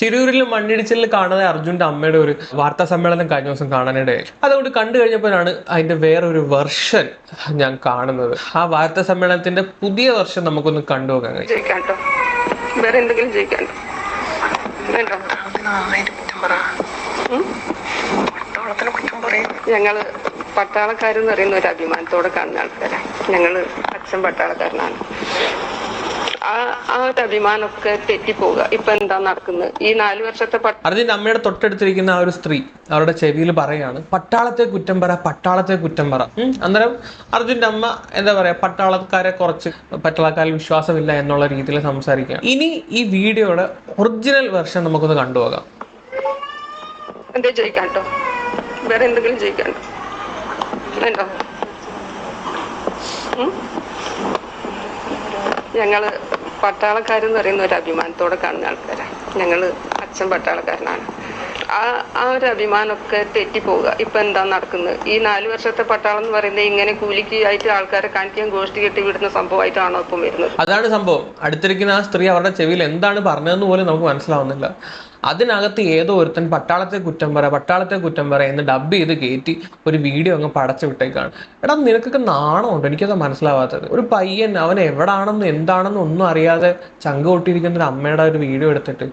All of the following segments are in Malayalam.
ശിരൂരിൽ മണ്ണിടിച്ചിലിൽ കാണാതെ അർജുന്റെ അമ്മയുടെ ഒരു വാർത്താ സമ്മേളനം കഴിഞ്ഞ ദിവസം കാണാനിടയായി. അതുകൊണ്ട് കണ്ടു കഴിഞ്ഞപ്പോഴാണ് അതിന്റെ വേറൊരു വെർഷൻ ഞാൻ കാണുന്നത്. ആ വാർത്താ സമ്മേളനത്തിന്റെ പുതിയ വെർഷൻ നമുക്കൊന്ന് ജയിക്കാൻ ട്ടോ. വേറെ? ഞങ്ങൾ പട്ടാളക്കാരെന്ന് പറയുന്ന ഒരു അഭിമാനത്തോടെ കാണുന്ന ആൾക്കാരാണ് ഞങ്ങൾ അച്ഛൻ പട്ടാളക്കാരനാണ്. ആ ആ ഒരു അഭിമാനമൊക്കെ തെറ്റിപ്പോവുക ഇപ്പൊ എന്താ നടക്കുന്നത് ഈ നാല് വർഷത്തെ അർജുന്റെ അമ്മയുടെ തൊട്ടടുത്തിരിക്കുന്ന ആ ഒരു സ്ത്രീ അവരുടെ ചെവിയിൽ പറയാണ് പട്ടാളത്തെ കുറ്റം പറ പട്ടാളത്തെ കുറ്റം പറ. അന്നേരം അർജുന്റെ അമ്മ എന്താ പറയാ പട്ടാളക്കാരെ കുറച്ച് പട്ടാളക്കാരിൽ വിശ്വാസമില്ല എന്നുള്ള രീതിയിൽ സംസാരിക്കുകയാണ് ഇനി ഈ വീഡിയോയുടെ ഒറിജിനൽ വെർഷൻ നമുക്കൊന്ന് കണ്ടുപോകാം എന്തേ ട്ടോ. വേറെ എന്തെങ്കിലും ജയിക്കാൻ ട്ടോ. വേണ്ടോ ഉം? ഞങ്ങൾ പട്ടാളക്കാരെന്ന് പറയുന്ന ഒരു അഭിമാനത്തോടെ കാണുന്ന ആൾക്കാരാണ് ഞങ്ങൾ അച്ഛൻ പട്ടാളക്കാരനാണ്. ആ ആ ഒരു അഭിമാനമൊക്കെ തെറ്റിപ്പോവുക. ഇപ്പൊ എന്താ നടക്കുന്നത് ഈ നാല് വർഷത്തെ പട്ടാളം എന്ന് പറയുന്നത് ഇങ്ങനെ കൂലിക്ക് ആയിട്ട് ആൾക്കാരെ കാണിക്കാൻ ഗോഷ്ടി കെട്ടി വിടുന്ന സംഭവമായിട്ടാണോ ഇപ്പം വരുന്നത്? അതാണ് സംഭവം. അടുത്തിരിക്കുന്ന ആ സ്ത്രീ അവരുടെ ചെവിയിൽ എന്താണ് പറഞ്ഞതെന്ന് പോലും നമുക്ക് മനസ്സിലാവുന്നില്ല. അതിനകത്ത് ഏതോ ഒരുത്തൻ പട്ടാളത്തെ കുറ്റം പറ പട്ടാളത്തെ കുറ്റം പറ എന്ന് ഡബ് ചെയ്ത് കയറ്റി ഒരു വീഡിയോ അങ്ങ് പടച്ചു വിട്ടേക്കാണ്. എടാ നിനക്കൊക്കെ നാണമുണ്ട്? എനിക്കത് മനസ്സിലാവാത്തത്. ഒരു പയ്യൻ അവൻ എവിടാണെന്നും എന്താണെന്നും ഒന്നും അറിയാതെ ചങ്ക കൊട്ടിയിരിക്കുന്ന ഒരു അമ്മയുടെ ഒരു വീഡിയോ എടുത്തിട്ട്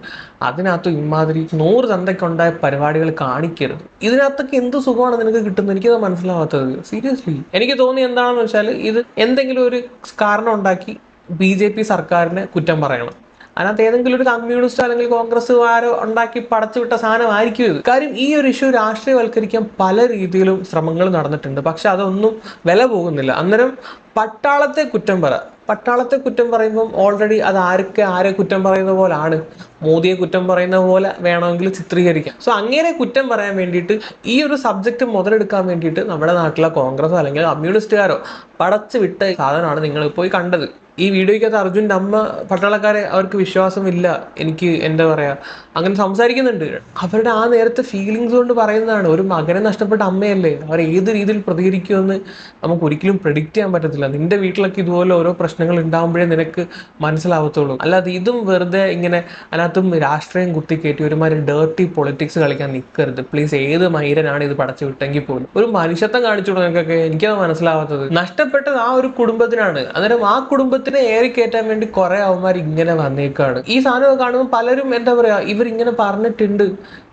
അതിനകത്ത് ഇമാതിരി നൂറ് തന്തയ്ക്കുണ്ടായ പരിപാടികൾ കാണിക്കരുത്. ഇതിനകത്തൊക്കെ എന്ത് സുഖമാണ് നിനക്ക് കിട്ടുന്നത്? എനിക്കത് മനസ്സിലാവാത്തത്. സീരിയസ്ലി എനിക്ക് തോന്നി എന്താണെന്ന് വെച്ചാൽ ഇത് എന്തെങ്കിലും ഒരു കാരണം ഉണ്ടാക്കി ബി ജെ പി സർക്കാരിനെ കുറ്റം പറയണം. അതിനകത്ത് ഏതെങ്കിലും ഒരു കമ്മ്യൂണിസ്റ്റ് അല്ലെങ്കിൽ കോൺഗ്രസ്സുകാരോ ഉണ്ടാക്കി പടച്ചുവിട്ട സാധനമായിരിക്കും ഇത്. കാര്യം ഈ ഒരു ഇഷ്യൂ രാഷ്ട്രീയവൽക്കരിക്കാൻ പല രീതിയിലും ശ്രമങ്ങൾ നടന്നിട്ടുണ്ട്. പക്ഷെ അതൊന്നും വില പോകുന്നില്ല. അന്നേരം പട്ടാളത്തെ കുറ്റം പറ. പട്ടാളത്തെ കുറ്റം പറയുമ്പം ഓൾറെഡി അത് ആരൊക്കെ ആരെ കുറ്റം പറയുന്ന പോലാണ്? മോദിയെ കുറ്റം പറയുന്ന പോലെ വേണമെങ്കിൽ ചിത്രീകരിക്കാം. സോ അങ്ങനെ കുറ്റം പറയാൻ വേണ്ടിയിട്ട് ഈ ഒരു സബ്ജക്റ്റ് മുതലെടുക്കാൻ വേണ്ടിയിട്ട് നമ്മുടെ നാട്ടിലെ കോൺഗ്രസോ അല്ലെങ്കിൽ കമ്മ്യൂണിസ്റ്റുകാരോ പടച്ചു വിട്ട സാധനമാണ് നിങ്ങൾ പോയി കണ്ടത്. ഈ വീഡിയോയ്ക്കകത്ത് അർജുന്റെ അമ്മ പട്ടാളക്കാരെ അവർക്ക് വിശ്വാസമില്ല എനിക്ക് എന്താ പറയുക അങ്ങനെ സംസാരിക്കുന്നുണ്ട്. അവരുടെ ആ നേരത്തെ ഫീലിങ്സ് കൊണ്ട് പറയുന്നതാണ് ഒരു മകനെ നഷ്ടപ്പെട്ട അമ്മയല്ലേ അവർ ഏത് രീതിയിൽ പ്രതികരിക്കുമെന്ന് നമുക്ക് ഒരിക്കലും പ്രെഡിക്റ്റ് ചെയ്യാൻ പറ്റത്തില്ല. നിന്റെ വീട്ടിലൊക്കെ ഇതുപോലെ ഓരോ പ്രശ്നങ്ങൾ ഉണ്ടാകുമ്പോഴേ നിനക്ക് മനസ്സിലാവത്തുള്ളൂ. അല്ലാതെ ഇതും വെറുതെ ഇങ്ങനെ അതിനകത്തും രാഷ്ട്രീയം കുത്തിക്കയറ്റി ഒരുമാതിരി ഡേർട്ടി പൊളിറ്റിക്സ് കളിക്കാൻ നിൽക്കരുത് പ്ലീസ് ഏത് മൈരനാണ് ഇത് പടച്ചു വിട്ടെങ്കിൽ പോലും. ഒരു മനുഷ്യത്വം കാണിച്ചു നിനക്കൊക്കെ? എനിക്കത് മനസ്സിലാവാത്തത്. നഷ്ടപ്പെട്ടത് ആ ഒരു കുടുംബത്തിനാണ്. അന്നേരം ആ കുടുംബത്തിനെ ഏറി കയറ്റാൻ വേണ്ടി കുറെ അവന്മാർ ഇങ്ങനെ വന്നേക്കാണ്. ഈ സാധനം കാണുമ്പോൾ പലരും എന്താ പറയാ ഇവർ ഇങ്ങനെ പറഞ്ഞിട്ടുണ്ട്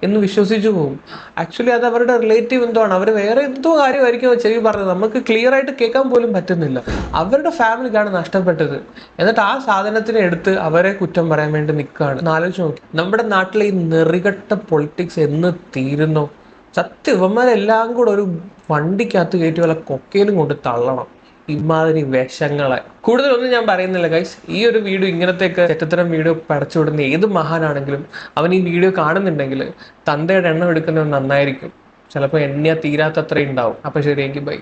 എന്ന് വിശ്വസിച്ചു പോകും. ആക്ച്വലി അത് അവരുടെ റിലേറ്റീവ് എന്തോ ആണ് അവർ വേറെ എന്തോ കാര്യമായിരിക്കും ചെവി പറഞ്ഞത്. നമുക്ക് ക്ലിയർ ആയിട്ട് കേൾക്കാൻ പോലും പറ്റുന്നില്ല. അവരുടെ ഫാമിലിക്കാണ് നഷ്ടപ്പെട്ടത്. എന്നിട്ട് ആ സാധനത്തിനെ എടുത്ത് അവരെ കുറ്റം പറയാൻ വേണ്ടി നിൽക്കുകയാണ് ആലോചിച്ച് നോക്കി. നമ്മുടെ നാട്ടിലെ ഈ നെറികെട്ട പൊളിറ്റിക്സ് എന്ന് തീരുന്നോ. സത്യം ഇവന്മാരെല്ലാം കൂടെ ഒരു വണ്ടിക്കകത്ത് കയറ്റി വല്ല കൊക്കയിലും കൊണ്ട് തള്ളണം. ഇമാതിരി വിഷങ്ങളെ. കൂടുതലൊന്നും ഞാൻ പറയുന്നില്ല ഗൈസ് ഈ ഒരു വീഡിയോ ഇങ്ങനത്തെയൊക്കെ ചെറ്റത്തരം വീഡിയോ പടച്ചുവിടുന്ന ഏത് മഹാനാണെങ്കിലും അവൻ ഈ വീഡിയോ കാണുന്നുണ്ടെങ്കിൽ തന്തയുടെ എണ്ണം എടുക്കുന്നത് നന്നായിരിക്കും. ചിലപ്പോൾ എന്നെ തീരാത്തത്രയും ഉണ്ടാവും. അപ്പൊ ശരി എങ്കിൽ ബൈ.